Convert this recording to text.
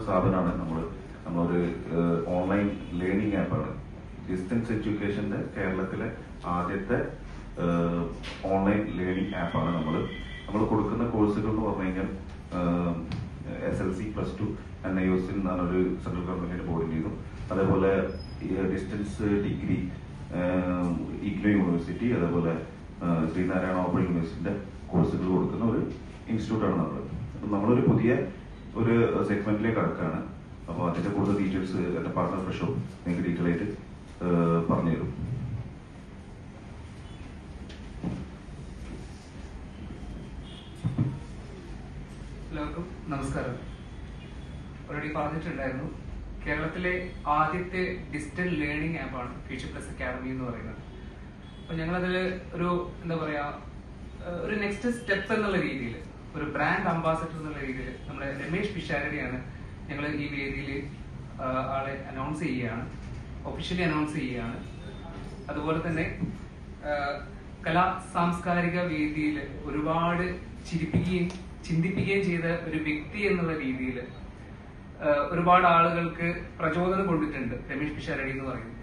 പറഞ്ഞ സ്ഥാപനമാണ് നമ്മൾ നമ്മളൊരു ഓൺലൈൻ ലേണിംഗ് ആപ്പാണ് ഡിസ്റ്റൻസ് എഡ്യൂക്കേഷന്റെ കേരളത്തിലെ ആദ്യത്തെ ഓൺലൈൻ ലേണിംഗ് ആപ്പാണ് നമ്മൾ നമ്മൾ കൊടുക്കുന്ന കോഴ്സുകൾ എന്ന് പറഞ്ഞു കഴിഞ്ഞാൽ S L C plus two N I Ozil നിന്നാണ് ഒരു സെൻട്രൽ ഗവൺമെന്റിന്റെ ബോർഡിൽ നിന്നും അതേപോലെ ഡിസ്റ്റൻസ് ഡിഗ്രി ഇഗ്നോ യൂണിവേഴ്സിറ്റി അതേപോലെ ശ്രീനാരായണ ഓപ്പൺ യൂണിവേഴ്സിറ്റിന്റെ കോഴ്സുകൾ കൊടുക്കുന്ന ഒരു ഇൻസ്റ്റിറ്റ്യൂട്ടാണ് നമ്മൾ നമ്മളൊരു പുതിയ ഒരു സെഗ്മെന്റിലേക്ക് അടക്കാണ് അപ്പോൾ അതിന്റെ കൂടുതൽ ഡീറ്റെയിൽസ് എന്റെ പാർട്ണർ ഫ്രഷോ നിങ്ങൾക്ക് ഡീറ്റെയിൽ ആയിട്ട് പറഞ്ഞു തരും എല്ലാവർക്കും നമസ്കാരം. ഓൾറെഡി പറഞ്ഞിട്ടുണ്ടായിരുന്നു കേരളത്തിലെ ആദ്യത്തെ ഡിജിറ്റൽ ലേണിംഗ് ആപ്പാണ് ഫ്യൂച്ചർ പ്ലസ് അക്കാഡമി എന്ന് പറയുന്നത്. അപ്പൊ ഞങ്ങളതിൽ ഒരു എന്താ പറയാ ഒരു നെക്സ്റ്റ് സ്റ്റെപ്പ് എന്നുള്ള രീതിയിൽ ഒരു ബ്രാൻഡ് അംബാസഡർ എന്നുള്ള രീതിയിൽ നമ്മുടെ രമേഷ് പിഷാരടിയാണ് ഞങ്ങൾ ഈ വേദിയിൽ ആളെ അനൗൺസ് ചെയ്യുകയാണ്. ഒഫീഷ്യലി അനൗൺസ് ചെയ്യുകയാണ്. അതുപോലെ തന്നെ കലാ സാംസ്കാരിക വേദിയിൽ ഒരുപാട് ചിരിപ്പിക്കുകയും ചിന്തിപ്പിക്കുകയും ചെയ്ത ഒരു വ്യക്തി എന്നുള്ള രീതിയിൽ ഒരുപാട് ആളുകൾക്ക് പ്രചോദനം കൊണ്ടിട്ടുണ്ട് രമേഷ് പിഷാരടി എന്ന് പറയുന്നത്.